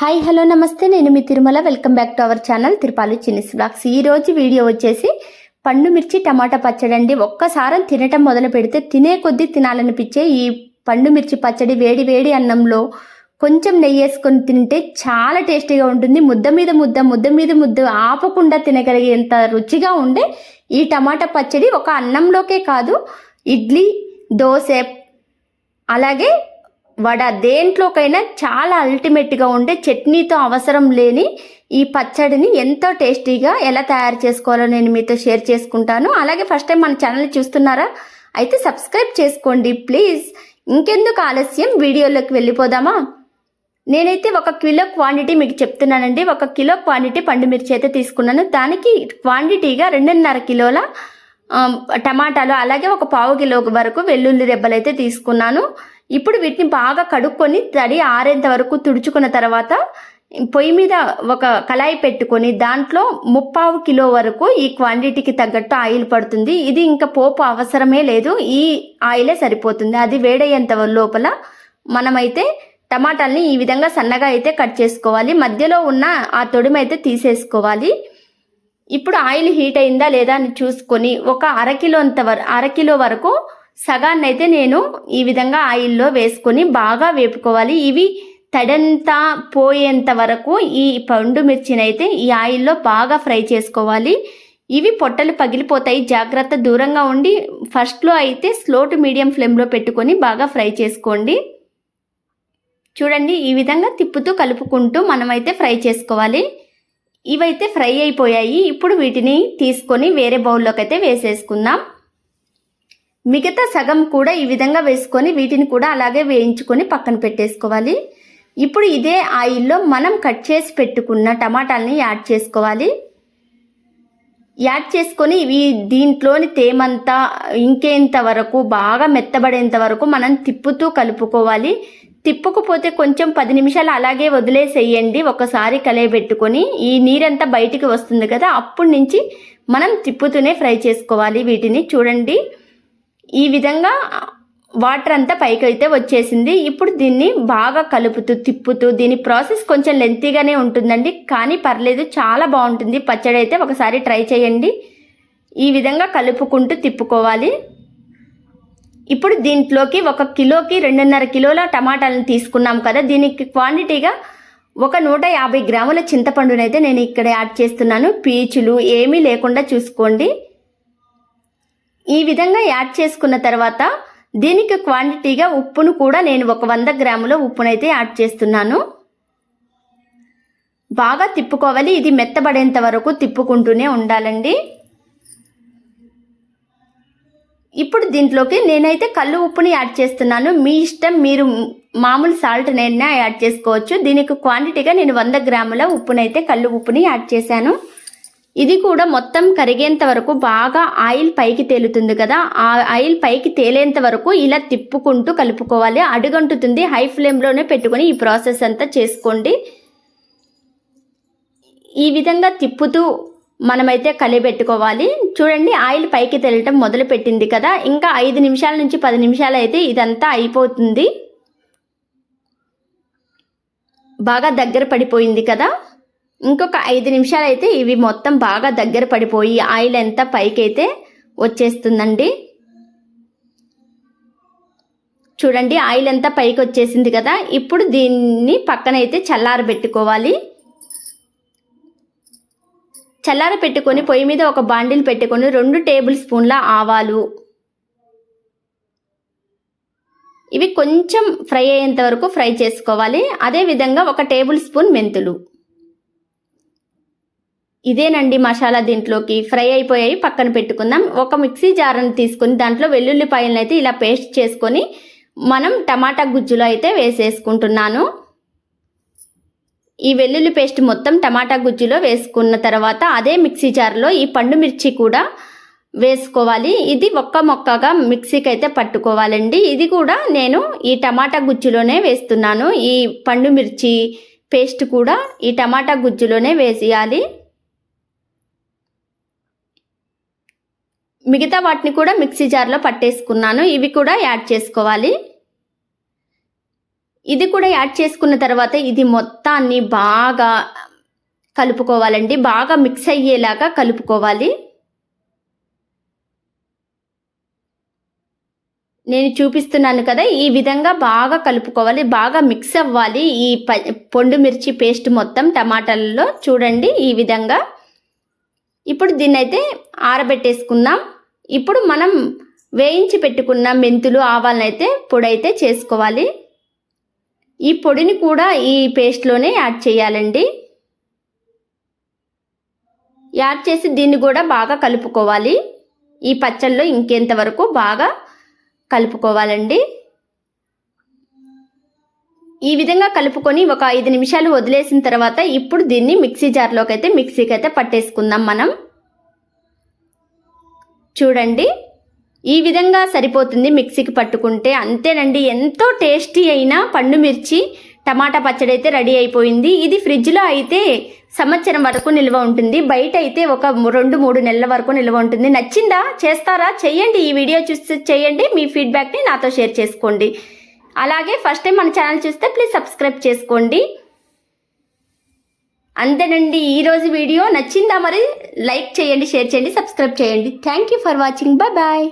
Hi hello నమస్తే. నేను మీ Tirumala. Welcome back to our channel Tirupalu Chinni's blogs ఈ రోజు వీడియో వచ్చేసి పండు మిర్చి టమాటా పచ్చడి అండి. ఒక్కసారి తినటం మొదలు పెడితే తినే కొద్దీ తినాలనిపించే ఈ పండు మిర్చి పచ్చడి వేడి వేడి అన్నంలో కొంచెం నెయ్యి వేసుకొని తింటే చాలా టేస్టీగా ఉంటుంది. ముద్ద మీద ముద్ద ముద్ద మీద ముద్ద ఆపకుండా తినగలిగేంత రుచిగా ఉండే ఈ టమాటా పచ్చడి ఒక అన్నంలోకే కాదు ఇడ్లీ దోశ అలాగే వడ దేంట్లోకైనా చాలా అల్టిమేట్గా ఉండే చట్నీతో అవసరం లేని ఈ పచ్చడిని ఎంతో టేస్టీగా ఎలా తయారు చేసుకోవాలో నేను మీతో షేర్ చేసుకుంటాను. అలాగే ఫస్ట్ టైం మన ఛానల్ చూస్తున్నారా? అయితే సబ్స్క్రైబ్ చేసుకోండి ప్లీజ్. ఇంకెందుకు ఆలస్యం? వీడియోలోకి వెళ్ళిపోదామా? నేనైతే ఒక కిలో క్వాంటిటీ మీకు చెప్తున్నానండి. ఒక కిలో క్వాంటిటీ పండు మిర్చి అయితే తీసుకున్నాను. దానికి క్వాంటిటీగా రెండున్నర కిలోల టమాటాలు అలాగే ఒక పావు కిలో వరకు వెల్లుల్లి రెబ్బలు అయితే తీసుకున్నాను. ఇప్పుడు వీటిని బాగా కడుక్కొని తడి ఆరేంత వరకు తుడుచుకున్న తర్వాత పొయ్యి మీద ఒక కళాయి పెట్టుకొని దాంట్లో ముప్పావు కిలో వరకు ఈ క్వాంటిటీకి తగ్గట్టు ఆయిల్ పడుతుంది. ఇది ఇంకా పోపు అవసరమే లేదు. ఈ ఆయిలే సరిపోతుంది. అది వేడయ్యేంత లోపల మనమైతే టమాటాలని ఈ విధంగా సన్నగా అయితే కట్ చేసుకోవాలి. మధ్యలో ఉన్న ఆ తొడిమైతే తీసేసుకోవాలి. ఇప్పుడు ఆయిల్ హీట్ అయిందా లేదా అని చూసుకొని ఒక అరకిలో అంత వర అరకిలో వరకు సగాన్నైతే నేను ఈ విధంగా ఆయిల్లో వేసుకొని బాగా వేపుకోవాలి. ఇవి తడంతా పోయేంత వరకు ఈ పండు మిర్చినైతే ఈ ఆయిల్లో బాగా ఫ్రై చేసుకోవాలి. ఇవి పొట్టలు పగిలిపోతాయి. జాగ్రత్త దూరంగా ఉండి ఫస్ట్లో అయితే స్లో టు మీడియం ఫ్లేమ్లో పెట్టుకొని బాగా ఫ్రై చేసుకోండి. చూడండి ఈ విధంగా తిప్పుతూ కలుపుకుంటూ మనమైతే ఫ్రై చేసుకోవాలి. ఇవైతే ఫ్రై అయిపోయాయి. ఇప్పుడు వీటిని తీసుకొని వేరే బౌల్లోకి అయితే వేసేసుకుందాం. మిగతా సగం కూడా ఈ విధంగా వేసుకొని వీటిని కూడా అలాగే వేయించుకొని పక్కన పెట్టేసుకోవాలి. ఇప్పుడు ఇదే ఆయిల్లో మనం కట్ చేసి పెట్టుకున్న టమాటాలని యాడ్ చేసుకోవాలి. యాడ్ చేసుకొని ఇవి దీంట్లోని తేమంతా ఇంకేంత వరకు బాగా మెత్తబడేంత వరకు మనం తిప్పుతూ కలుపుకోవాలి. తిప్పకపోతే కొంచెం పది నిమిషాలు అలాగే వదిలేసేయండి. ఒకసారి కలయబెట్టుకొని ఈ నీరంతా బయటికి వస్తుంది కదా అప్పటి నుంచి మనం తిప్పుతూనే ఫ్రై చేసుకోవాలి వీటిని. చూడండి. ఈ విధంగా వాటర్ అంతా పైకి అయితే వచ్చేసింది. ఇప్పుడు దీన్ని బాగా కలుపుతూ తిప్పుతూ దీని ప్రాసెస్ కొంచెం లెంతీగానే ఉంటుందండి. కానీ పర్లేదు చాలా బాగుంటుంది. పచ్చడి అయితే ఒకసారి ట్రై చేయండి. ఈ విధంగా కలుపుకుంటూ తిప్పుకోవాలి. ఇప్పుడు దీంట్లోకి ఒక కిలోకి రెండున్నర కిలోల టమాటాలను తీసుకున్నాం కదా. దీనికి క్వాంటిటీగా ఒక నూట యాభై గ్రాముల చింతపండునైతే నేను ఇక్కడ యాడ్ చేస్తున్నాను. పీచులు ఏమీ లేకుండా చూసుకోండి. ఈ విధంగా యాడ్ చేసుకున్న తర్వాత దీనికి క్వాంటిటీగా ఉప్పును కూడా నేను ఒక వంద గ్రాముల ఉప్పునైతే యాడ్ చేస్తున్నాను. బాగా తిప్పుకోవాలి. ఇది మెత్తబడేంత వరకు తిప్పుకుంటూనే ఉండాలండి. ఇప్పుడు దీంట్లోకి నేనైతే కళ్ళు ఉప్పుని యాడ్ చేస్తున్నాను. మీ ఇష్టం మీరు మామూలు సాల్ట్ నైనా యాడ్ చేసుకోవచ్చు. దీనికి క్వాంటిటీగా నేను వంద గ్రాముల ఉప్పునైతే కళ్ళు ఉప్పుని యాడ్ చేశాను. ఇది కూడా మొత్తం కరిగేంత వరకు బాగా ఆయిల్ పైకి తేలుతుంది కదా. ఆ ఆయిల్ పైకి తేలేంత వరకు ఇలా తిప్పుకుంటూ కలుపుకోవాలి. అడుగంటుతుంది. హై ఫ్లేమ్లోనే పెట్టుకొని ఈ ప్రాసెస్ అంతా చేసుకోండి. ఈ విధంగా తిప్పుతూ మనమైతే కలిపెట్టుకోవాలి. చూడండి ఆయిల్ పైకి తెలటం మొదలు పెట్టింది కదా. ఇంకా ఐదు నిమిషాల నుంచి పది నిమిషాలు అయితే ఇదంతా అయిపోతుంది. బాగా దగ్గర పడిపోయింది కదా. ఇంకొక ఐదు నిమిషాలు అయితే ఇవి మొత్తం బాగా దగ్గర పడిపోయి ఆయిల్ ఎంత పైకైతే వచ్చేస్తుందండి. చూడండి ఆయిల్ అంతా పైకి వచ్చేసింది కదా. ఇప్పుడు దీన్ని పక్కనైతే చల్లారబెట్టుకోవాలి చల్లార పెట్టుకొని పొయ్యి మీద ఒక బాండిల్ పెట్టుకొని రెండు టేబుల్ స్పూన్ల ఆవాలు. ఇవి కొంచెం ఫ్రై అయ్యేంత వరకు ఫ్రై చేసుకోవాలి. అదేవిధంగా ఒక టేబుల్ స్పూన్ మెంతులు. ఇదేనండి మసాలా దీంట్లోకి ఫ్రై అయిపోయాయి పక్కన పెట్టుకుందాం. ఒక మిక్సీ జార్ని తీసుకుని దాంట్లో వెల్లుల్లిపాయలను అయితే ఇలా పేస్ట్ చేసుకొని మనం టమాటా గుజ్జులో అయితే వేసేసుకుంటున్నాను. ఈ వెల్లుల్లి పేస్ట్ మొత్తం టమాటా గుజ్జులో వేసుకున్న తర్వాత అదే మిక్సీ జార్లో ఈ పండు మిర్చి కూడా వేసుకోవాలి. ఇది ఒక్క మొక్కగా మిక్సీకి అయితే పట్టుకోవాలండి. ఇది కూడా నేను ఈ టమాటా గుజ్జులోనే వేస్తున్నాను. ఈ పండు మిర్చి పేస్ట్ కూడా ఈ టమాటా గుజ్జులోనే వేసేయాలి. మిగతా వాటిని కూడా మిక్సీ జార్లో పట్టేసుకున్నాను. ఇవి కూడా యాడ్ చేసుకోవాలి. ఇది కూడా యాడ్ చేసుకున్న తర్వాత ఇది మొత్తాన్ని బాగా కలుపుకోవాలండి. బాగా మిక్స్ అయ్యేలాగా కలుపుకోవాలి. నేను చూపిస్తున్నాను కదా ఈ విధంగా బాగా కలుపుకోవాలి. బాగా మిక్స్ అవ్వాలి. ఈ పొండు మిర్చి పేస్ట్ మొత్తం టమాటాలలో చూడండి ఈ విధంగా. ఇప్పుడు దీన్నైతే ఆరబెట్టేసుకుందాం. ఇప్పుడు మనం వేయించి పెట్టుకున్న మెంతులు ఆవాలను అయితే పొడి అయితే చేసుకోవాలి. ఈ పొడిని కూడా ఈ పేస్ట్లోనే యాడ్ చేయాలండి. యాడ్ చేసి దీన్ని కూడా బాగా కలుపుకోవాలి. ఈ పచ్చళ్ళలో ఇంకెంతవరకు బాగా కలుపుకోవాలండి. ఈ విధంగా కలుపుకొని ఒక ఐదు నిమిషాలు వదిలేసిన తర్వాత ఇప్పుడు దీన్ని మిక్సీ జార్లోకి అయితే మిక్సీకి అయితే పట్టేసుకుందాం మనం. చూడండి. ఈ విధంగా సరిపోతుంది మిక్సీకి పట్టుకుంటే. అంతేనండి ఎంతో టేస్టీ అయిన పండు మిర్చి టమాటా పచ్చడి అయితే రెడీ అయిపోయింది. ఇది ఫ్రిడ్జ్లో అయితే సంవత్సరం వరకు నిల్వ ఉంటుంది. బయట అయితే ఒక రెండు మూడు నెలల వరకు నిల్వ ఉంటుంది. నచ్చిందా? చేస్తారా? చెయ్యండి. ఈ వీడియో చూసి చేయండి మీ ఫీడ్బ్యాక్ని నాతో షేర్ చేసుకోండి. అలాగే ఫస్ట్ టైం మన ఛానల్ చూస్తే ప్లీజ్ సబ్స్క్రైబ్ చేసుకోండి. అంతేనండి. ఈరోజు వీడియో నచ్చిందా మరి లైక్ చేయండి షేర్ చేయండి సబ్స్క్రైబ్ చేయండి. Thank you for watching bye bye